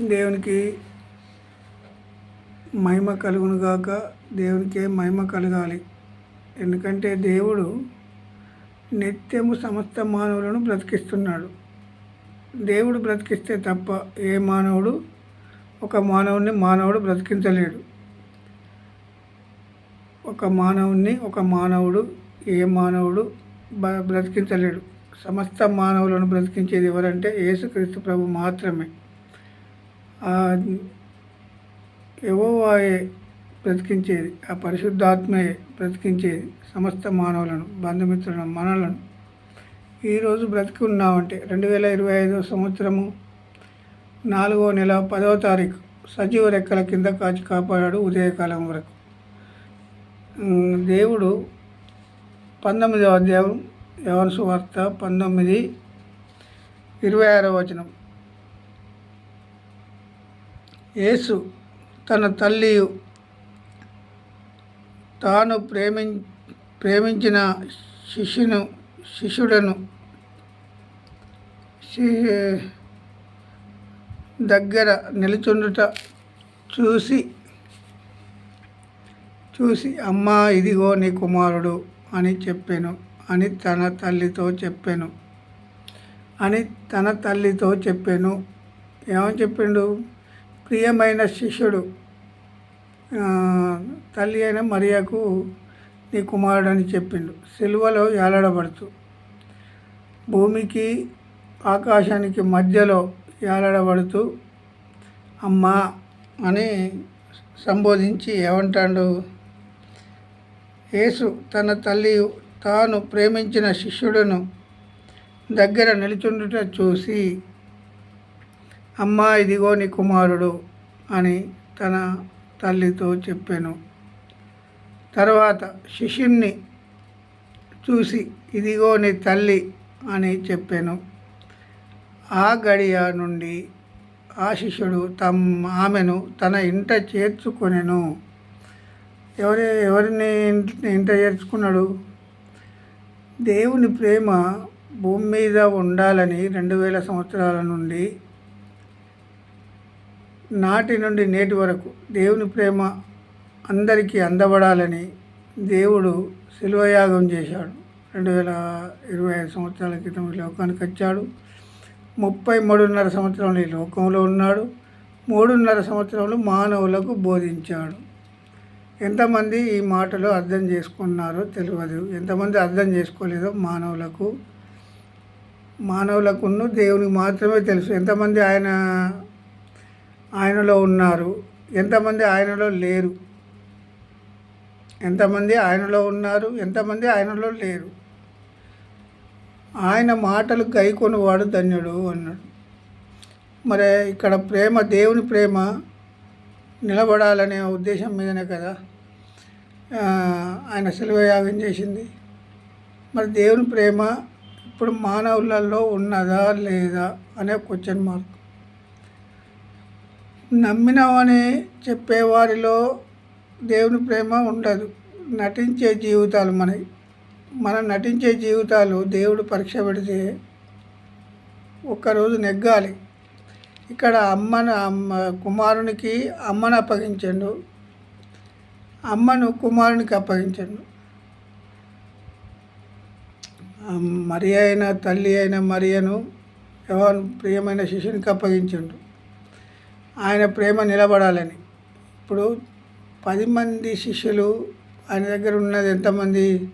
దేవునికి మహిమ కలుగును గాక దేవునికే మహిమ కలగాలి. ఎందుకంటే దేవుడు నిత్యము సమస్త మానవులను బ్రతికిస్తున్నాడు. దేవుడు బ్రతికిస్తే తప్ప ఏ మానవుడు ఒక మానవుని మానవుడు బ్రతికించలేడు. ఒక మానవుని ఒక మానవుడు ఏ మానవుడు బ బ్రతికించలేడు. సమస్త మానవులను బ్రతికించేది ఎవరంటే యేసుక్రీస్తు ప్రభు మాత్రమే. యెహోవాయే బ్రతికించేది ఆ పరిశుద్ధాత్మయే బ్రతికించేది సమస్త మానవులను బంధుమిత్రులను మనలను. ఈరోజు బ్రతికి ఉన్నామంటే రెండు వేల ఇరవై ఐదో సంవత్సరము నాలుగో నెల పదవ తారీఖు సజీవ రెక్కల కింద కాచి కాపాడాడు ఉదయకాలం వరకు. దేవుడు పంతొమ్మిదవ అధ్యాయం యవనసు వార్త పంతొమ్మిది ఇరవై ఆరో వచనం. యేసు తన తల్లి తాను ప్రేమి ప్రేమించిన శిష్యును శిష్యుడను శి- దగ్గర నిలుచుండుట చూసి చూసి అమ్మా ఇదిగో నీ కుమారుడు అని చెప్పాను. అని తన తల్లితో చెప్పాను. అని తన తల్లితో చెప్పాను. ఏమని చెప్పిండు? ప్రియమైన శిష్యుడు. తల్లి అయిన మరియకు నీ కుమారుడు అని చెప్పిండు. సిలువలో ఏలాడబడుతూ భూమికి ఆకాశానికి మధ్యలో ఏలాడబడుతూ అమ్మా అని సంబోధించి ఏమంటాడు? యేసు తన తల్లి తాను ప్రేమించిన శిష్యుడును దగ్గర నిలుచుండుట చూసి అమ్మా ఇదిగో నీ కుమారుడు అని తన తల్లితో చెప్పాను. తర్వాత శిష్యుణ్ణి చూసి ఇదిగో నీ తల్లి అని చెప్పాను. ఆ గడియ నుండి ఆ శిష్యుడు తమ ఆమెను తన ఇంట చేర్చుకొనెను. ఎవరి ఎవరిని ఇంట చేర్చుకున్నాడు? దేవుని ప్రేమ భూమి మీద ఉండాలని రెండు వేల సంవత్సరాల నుండి నాటి నుండి నేటి వరకు దేవుని ప్రేమ అందరికీ అందబడాలని దేవుడు శిల్వయాగం చేశాడు. రెండు వేల ఇరవై ఐదు సంవత్సరాల క్రితం ఈ లోకానికి వచ్చాడు. ముప్పై మూడున్నర సంవత్సరంలో ఈ లోకంలో ఉన్నాడు. మూడున్నర సంవత్సరంలో మానవులకు బోధించాడు. ఎంతమంది ఈ మాటలు అర్థం చేసుకున్నారో తెలియదు. ఎంతమంది అర్థం చేసుకోలేదో మానవులకు మానవులకును దేవునికి మాత్రమే తెలుసు. ఎంతమంది ఆయన ఆయనలో ఉన్నారు. ఎంతమంది ఆయనలో లేరు? ఎంతమంది ఆయనలో ఉన్నారు? ఎంతమంది ఆయనలో లేరు? ఆయన మాటలు గైకొనివాడు ధన్యుడు అన్నాడు. మరి ఇక్కడ ప్రేమ దేవుని ప్రేమ నిలబడాలనే ఉద్దేశం మీదనే కదా? ఆయన సెలవు యాగం చేసింది. మరి దేవుని ప్రేమ ఇప్పుడు మానవులలో ఉన్నదా లేదా అనే క్వశ్చన్ మార్క్ నమ్మినవని చెప్పేవారిలో దేవుని ప్రేమ ఉండదు. నటించే జీవితాలు మనవి మనం నటించే జీవితాలు దేవుడు పరీక్ష పెడితే ఒక్కరోజు నెగ్గాలి. ఇక్కడ అమ్మను అమ్మ కుమారునికి అమ్మను అప్పగించండు. అమ్మను కుమారునికి అప్పగించండు. మరి అయిన తల్లి అయిన మరియను ఎవరు ప్రియమైన శిష్యునికి అప్పగించండు. ఆయన ప్రేమ నిలబడాలని. ఇప్పుడు పది మంది శిష్యులు ఆయన దగ్గర ఉన్నది ఎంతమంది?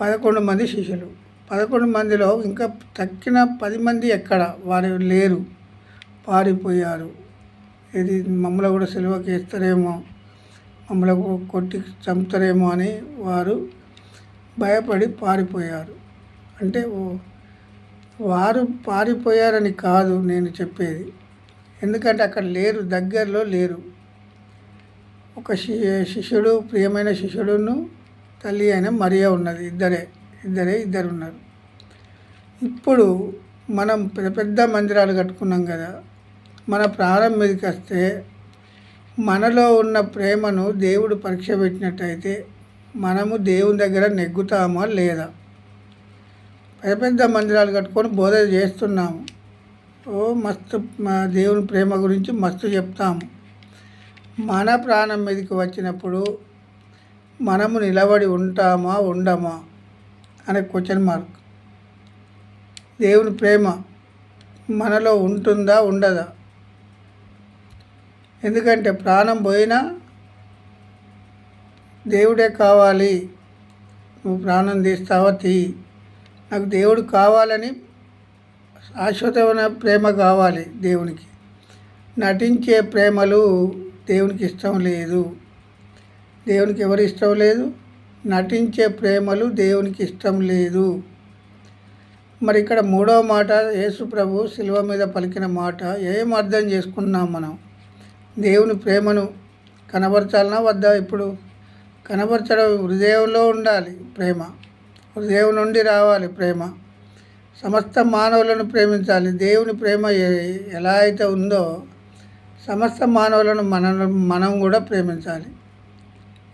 పదకొండు మంది శిష్యులు. పదకొండు మందిలో ఇంకా తక్కిన పది మంది ఎక్కడ? వారు లేరు. పారిపోయారు. ఇది మమ్మల్ని కూడా సెలవుకి ఇస్తారేమో మమ్మల్ని కొట్టి చంపుతారేమో అని వారు భయపడి పారిపోయారు. అంటే వారు పారిపోయారని కాదు నేను చెప్పేది. ఎందుకంటే అక్కడ లేరు దగ్గరలో లేరు. ఒక శి శిష్యుడు ప్రియమైన శిష్యుడును తల్లి అయిన మరియా ఉన్నది. ఇద్దరే ఇద్దరే ఇద్దరు ఉన్నారు ఇప్పుడు మనం పెద్ద పెద్ద మందిరాలు కట్టుకున్నాం కదా. మన ప్రాణం మీదకి వస్తే మనలో ఉన్న ప్రేమను దేవుడు పరీక్ష పెట్టినట్టయితే మనము దేవుని దగ్గర నెగ్గుతామా లేదా? పెద్ద పెద్ద మందిరాలు కట్టుకొని బోధ చేస్తున్నాము. మస్తు మా దేవుని ప్రేమ గురించి మస్తు చెప్తాము మన ప్రాణం మీదకి వచ్చినప్పుడు మనము నిలబడి ఉంటామా ఉండమా అనే క్వశ్చన్ మార్క్ దేవుని ప్రేమ మనలో ఉంటుందా ఉండదా? ఎందుకంటే ప్రాణం పోయినా దేవుడే కావాలి. నువ్వు ప్రాణం తీస్తావా తీ. నాకు దేవుడు కావాలని శాశ్వతమైన ప్రేమ కావాలి దేవునికి. నటించే ప్రేమలు దేవునికి ఇష్టం లేదు. దేవునికి ఎవరు ఇష్టం లేదు? నటించే ప్రేమలు దేవునికి ఇష్టం లేదు. మరి ఇక్కడ మూడవ మాట యేసు ప్రభు శిలువ మీద పలికిన మాట ఏం అర్థం చేసుకున్నాం మనం? దేవుని ప్రేమను కనబరచాలనా వద్దా ఇప్పుడు? కనబరచడం హృదయంలో ఉండాలి ప్రేమ. హృదయం నుండి రావాలి ప్రేమ. సమస్త మానవులను ప్రేమించాలి. దేవుని ప్రేమ ఎలా అయితే ఉందో సమస్త మానవులను మనం మనం కూడా ప్రేమించాలి.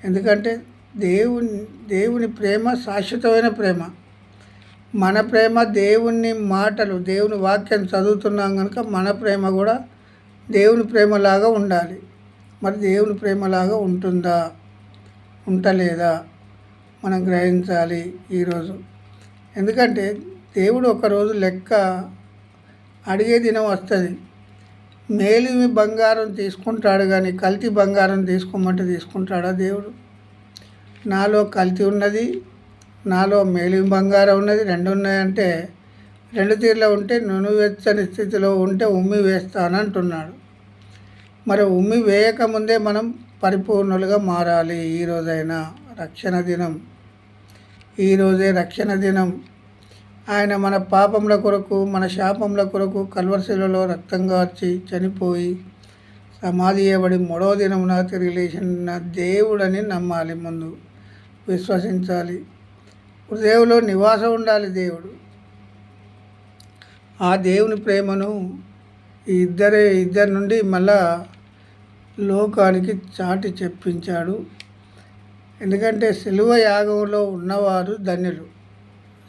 ఎందుకంటే దేవుని దేవుని ప్రేమ శాశ్వతమైన ప్రేమ. మన ప్రేమ దేవుని మాటలు దేవుని వాక్యం చదువుతున్నాం కనుక మన ప్రేమ కూడా దేవుని ప్రేమలాగా ఉండాలి. మరి దేవుని ప్రేమలాగా ఉంటుందా? ఉంటలేదా? మనం గ్రహించాలి ఈరోజు. ఎందుకంటే దేవుడు ఒకరోజు లెక్క అడిగే దినం వస్తుంది. మేలిమి బంగారం తీసుకుంటాడు కానీ కల్తీ బంగారం తీసుకోమంటే తీసుకుంటాడా దేవుడు? నాలో కల్తీ ఉన్నది నాలో మేలిమి బంగారం ఉన్నది రెండు ఉన్నాయంటే రెండు తీరులో ఉంటే నునువెచ్చని స్థితిలో ఉంటే ఉమ్మి వేస్తాను అంటున్నాడు మరి ఉమ్మి వేయకముందే మనం పరిపూర్ణులుగా మారాలి. ఈ రోజైనా రక్షణ దినం. ఈరోజే రక్షణ దినం. ఆయన మన పాపముల కొరకు మన శాపముల కొరకు కల్వర్శిలలో రక్తంగా వచ్చి చనిపోయి సమాధి చేయబడి మూడవ దినమున తిరిగి లేచిన దేవుడని నమ్మాలి ముందు. విశ్వసించాలి. దేవులో నివాసం ఉండాలి దేవుడు. ఆ దేవుని ప్రేమను ఈ ఇద్దరే ఇద్దరి నుండి మళ్ళా లోకానికి చాటి చెప్పించాడు. ఎందుకంటే సిలువ యాగంలో ఉన్నవారు ధన్యులు.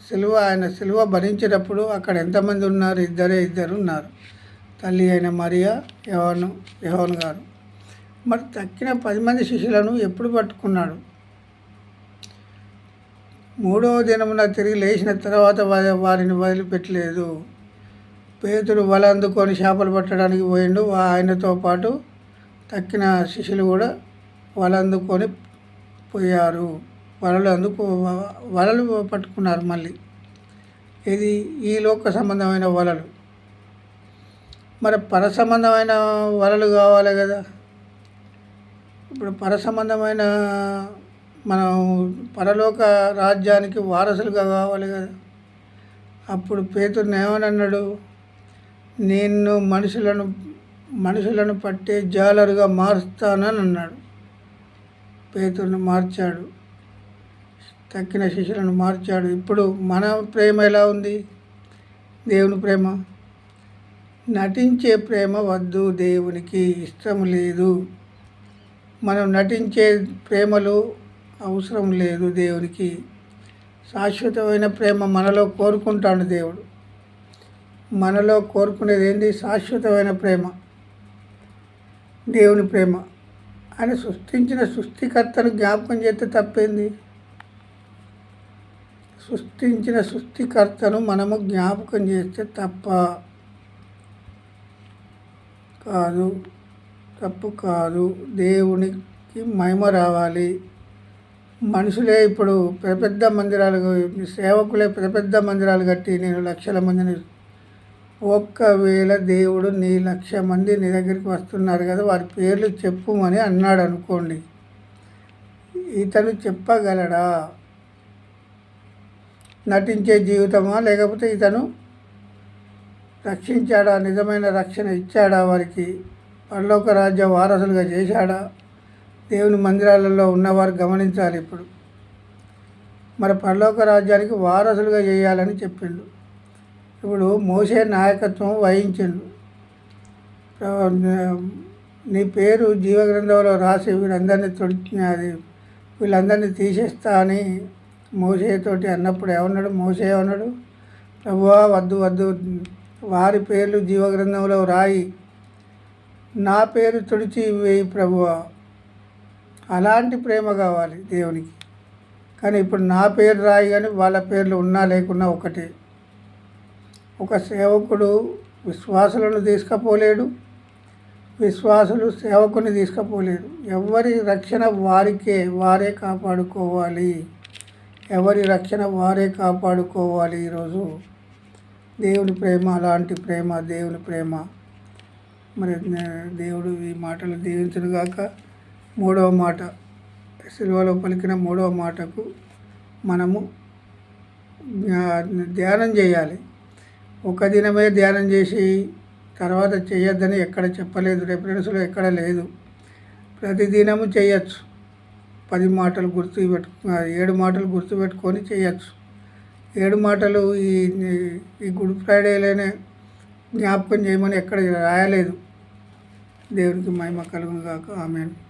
సిలువ ఆయన సిలువ భరించేటప్పుడు అక్కడ ఎంతమంది ఉన్నారు? ఇద్దరే ఇద్దరు ఉన్నారు. తల్లి అయిన మరియా యవను యవన్ గారు. మరి తక్కిన పది మంది శిష్యులను ఎప్పుడు పట్టుకున్నాడు? మూడవ దినమున తిరిగి లేచిన తర్వాత వారిని వదిలిపెట్టలేదు. పేతుడు వల అందుకొని చేపలు పట్టడానికి పోయిండు. ఆయనతో పాటు తక్కిన శిష్యులు కూడా వల అందుకొని పోయారు. వలలు అందుకు వలలు పట్టుకున్నారు మళ్ళీ. ఇది ఈ లోక సంబంధమైన వలలు. మరి పర సంబంధమైన వలలు కావాలి కదా. ఇప్పుడు పర సంబంధమైన మనం పరలోక రాజ్యానికి వారసులుగా కావాలి కదా. అప్పుడు పేతుర్ని ఏమని అన్నాడు నిన్ను మనుషులను మనుషులను పట్టే జాలరుగా మారుస్తానని అన్నాడు. పేతుర్ని మార్చాడు. తక్కిన శిష్యులను మార్చాడు. ఇప్పుడు మన ప్రేమ ఎలా ఉంది? దేవుని ప్రేమ? నటించే ప్రేమ వద్దు దేవునికి ఇష్టం లేదు. మనం నటించే ప్రేమలు అవసరం లేదు దేవునికి. శాశ్వతమైన ప్రేమ మనలో కోరుకుంటాడు దేవుడు. మనలో కోరుకునేది ఏంటి శాశ్వతమైన ప్రేమ. దేవుని ప్రేమ. ఆయన సృష్టించిన సృష్టికర్తను జ్ఞాపకం చేస్తే తప్పేంది? సృష్టించిన సృష్టికర్తను మనము జ్ఞాపకం చేస్తే తప్ప కాదు తప్పు కాదు. దేవునికి మహిమ రావాలి. మనుషులే ఇప్పుడు పెద్ద పెద్ద మందిరాలు సేవకులే పెద్ద పెద్ద మందిరాలు కట్టి నేను లక్షల మందిని ఒక్కవేళ దేవుడు నీ లక్ష మంది నీ దగ్గరికి వస్తున్నారు కదా వారి పేర్లు చెప్పుమని అన్నాడు అనుకోండి. ఇతను చెప్పగలడా? నటించే జీవితమా? లేకపోతే ఇతను రక్షించాడా? నిజమైన రక్షణ ఇచ్చాడా వారికి? పరలోక రాజ్య వారసులుగా చేశాడా? దేవుని మందిరాలలో ఉన్నవారు గమనించాలి ఇప్పుడు. మరి పరలోక రాజ్యానికి వారసులుగా చేయాలని చెప్పిండు. ఇప్పుడు మోసే నాయకత్వం వహించిండు. నీ పేరు జీవగ్రంథంలో రాసి వీళ్ళందరినీ తొడిచినది వీళ్ళందరినీ తీసేస్తా అని మోసేతోటి అన్నప్పుడు ఏమన్నాడు? మోసే ఏమన్నాడు? ప్రభువా వద్దు వద్దు. వారి పేర్లు జీవగ్రంథంలో రాయి నా పేరు తుడిచి వేయి ప్రభువా. అలాంటి ప్రేమ కావాలి దేవునికి. కానీ ఇప్పుడు నా పేరు రాయి కానీ వాళ్ళ పేర్లు ఉన్నా లేకున్నా ఒకటే. ఒక సేవకుడు విశ్వాసులను తీసుకపోలేడు. విశ్వాసులు సేవకుని తీసుకపోలేడు ఎవరి రక్షణ వారికే వారే కాపాడుకోవాలి. ఎవరి రక్షణ వారే కాపాడుకోవాలి ఈరోజు. దేవుని ప్రేమ అలాంటి ప్రేమ దేవుని ప్రేమ. మరి దేవుడు ఈ మాటలు దీవించను గాక. మూడవ మాట సిలువలో పలికిన మూడవ మాటకు మనము ధ్యానం చేయాలి. ఒక దినమే ధ్యానం చేసి తర్వాత చేయొద్దని ఎక్కడ చెప్పలేదు. రెఫరెన్స్లో ఎక్కడ లేదు. ప్రతిదినము చేయొచ్చు. పది మాటలు గుర్తు పెట్టు ఏడు మాటలు గుర్తుపెట్టుకొని చేయొచ్చు. ఏడు మాటలు ఈ ఈ గుడ్ ఫ్రైడేలోనే జ్ఞాపకం చేయమని ఎక్కడ రాయలేదు. దేవునికి మహిమ కలుగును కాక ఆమెను.